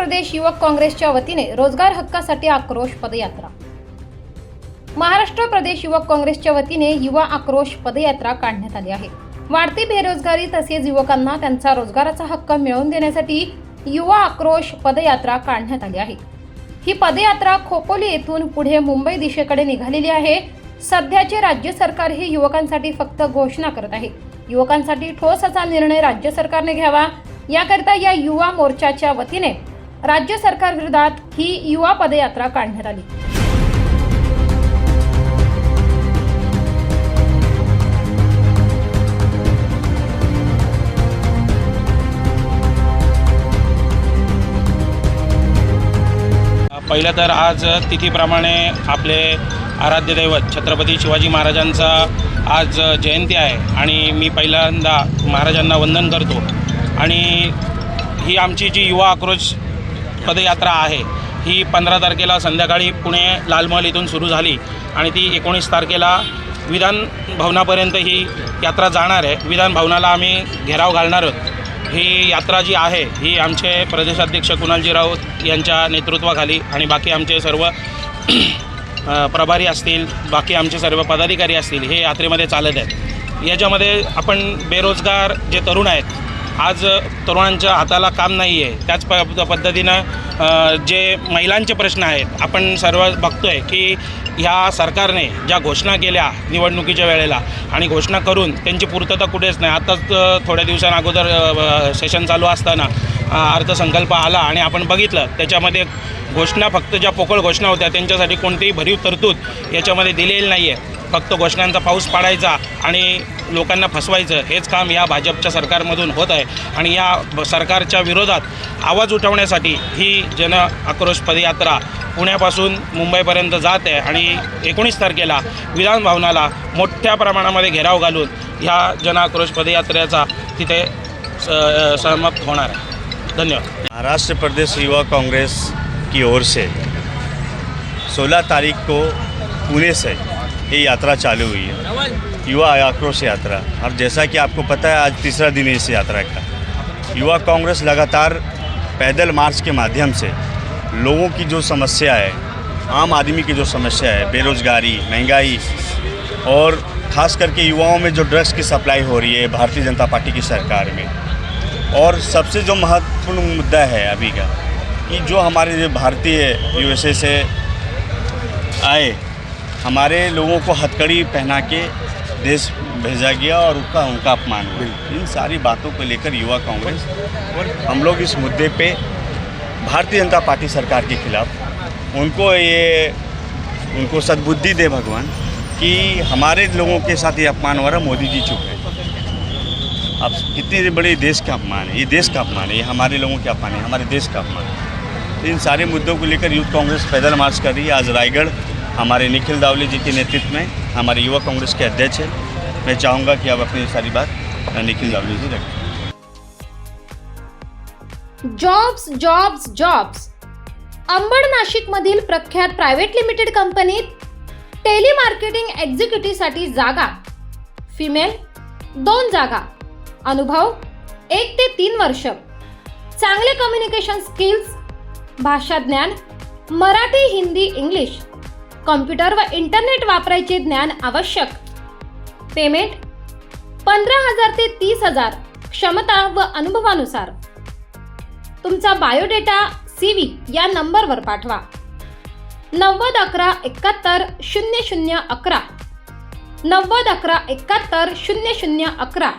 प्रदेश युवक काँग्रेसच्या वतीने रोजगार हक्कासाठी आक्रोश पदयात्रा. महाराष्ट्र प्रदेश युवक काँग्रेसच्या वतीने युवा आक्रोश पदयात्रा काढण्यात आली आहे. वाढती बेरोजगारी तसेच युवकांना त्यांचा रोजगाराचा हक्क मिळवून देण्यासाठी युवा आक्रोश पदयात्रा काढण्यात आली आहे. ही पदयात्रा खोपोली येथून पुढे मुंबई दिशेकडे निघालेली आहे. सध्याचे राज्य सरकार हे युवकांसाठी फक्त घोषणा करत आहे. युवकांसाठी ठोस असा निर्णय राज्य सरकारने घ्यावा. याकरिता या युवा मोर्चाच्या वतीने राज्य सरकार विरोधात ही युवा पदयात्रा काढण्यात आली. पहिलं तर आज तिथीप्रमाणे आपले आराध्य दैवत छत्रपती शिवाजी महाराजांचा आज जयंती आहे आणि मी पहिल्यांदा महाराजांना वंदन करतो. आणि ही आमची जी युवा आक्रोश पदयात्रा आहे. ही पंधरा तारखेला संध्याकाळी पुणे लालमहल इथून सुरू झाली आणि ती एकोणीस तारखेला विधान भवनापर्यंत ही यात्रा जाणार आहे. विधान भवनाला आम्ही घेराव घालणार आहोत. ही यात्रा जी आहे ही आमचे प्रदेशाध्यक्ष कुणालजी राऊत यांच्या नेतृत्वाखाली आणि बाकी आमचे सर्व प्रभारी असतील बाकी आमचे सर्व पदाधिकारी असतील हे यात्रेमध्ये चालत आहेत. याच्यामध्ये आपण बेरोजगार जे तरुण आहेत आज तरुणांच्या हाताला काम नाही आहे त्याच प पद्धतीनं जे महिलांचे प्रश्न आहेत आपण सर्व बघतो आहे की ह्या सरकारने ज्या घोषणा केल्या निवडणुकीच्या वेळेला आणि घोषणा करून त्यांची पूर्तता कुठेच नाही. आताच थोड्या दिवसांअगोदर सेशन चालू असताना अर्थसंकल्प आला आणि आपण बघितलं त्याच्यामध्ये घोषणा फक्त ज्या पोकळ घोषणा होत्या त्यांच्यासाठी कोणतीही भरीव तरतूद याच्यामध्ये दिलेली नाही आहे फक्त घोषणांचा पाऊस पाडायचा आणि लोकांना फसवायचं हेच काम या भाजपच्या सरकारमधून होत आहे. आणि या सरकारच्या विरोधात आवाज उठवण्यासाठी ही जन आक्रोश पदयात्रा पुण्यापासून मुंबईपर्यंत जात आहे. आणि एकोणीस तारखेला विधान भवनाला मोठ्या प्रमाणामध्ये घेराव घालून ह्या जन आक्रोश पदयात्रेचा तिथे स- समाप्त होणार आहे. धन्यवाद. महाराष्ट्र प्रदेश युवा कांग्रेस की ओर से 16 तारीख को पुणे से ये यात्रा चालू हुई है। युवा आक्रोश यात्रा। अब जैसा कि आपको पता है, आज तीसरा दिन है इस यात्रा का। युवा कांग्रेस लगातार पैदल मार्च के माध्यम से लोगों की जो समस्या है, आम आदमी की जो समस्या है, बेरोज़गारी, महँगाई और ख़ास करके युवाओं में जो ड्रग्स की सप्लाई हो रही है, भारतीय जनता पार्टी की सरकार में। और सबसे जो महत्वपूर्ण मुद्दा है अभी का, कि जो हमारे भारतीय यूएसए से आए, हमारे लोगों को हथकड़ी पहना के देश भेजा गया और उनका उनका अपमान हुआ। इन सारी बातों को लेकर युवा कांग्रेस और हम लोग इस मुद्दे पे भारतीय जनता पार्टी सरकार के खिलाफ उनको ये उनको सद्बुद्धि दे भगवान कि हमारे लोगों के साथ ये अपमान हो रहा मोदी जी चुप है। अब कितने बड़े देश का अपमान है ये देश का अपमान है ये हमारे लोगों का अपमान है हमारे देश का अपमान है। तो इन सारे मुद्दों को लेकर यूथ कांग्रेस पैदल मार्च कर रही है। आज रायगढ़ हमारे निखिल दावले जी के नेतृत्व में हमारे युवा कांग्रेस के अध्यक्ष हैं। मैं चाहूँगा कि आप अपनी सारी बात निखिल दावले जी रखें जॉब्स जॉब्स जॉब्स अंबड नाशिकमधील प्रख्यात प्रायव्हेट लिमिटेड कंपनीत टेलिमार्केटिंग एक्झिक्युटिव्हसाठी जागा. फिमेल दोन जागा. अनुभव एक ते तीन वर्ष. चांगले कम्युनिकेशन स्किल्स भाषा ज्ञान मराठी हिंदी इंग्लिश कॉम्प्युटर व इंटरनेट वापरायचे ज्ञान आवश्यक. पेमेंट पंधरा हजार ते तीस हजार क्षमता व अनुभवानुसार. तुमचा बायोडेटा सी व्ही या नंबरवर पाठवा. नव्वद अकरा एकाहत्तर शून्य शून्य अकरा. नव्वद अकरा एकाहत्तर शून्य शून्य अकरा.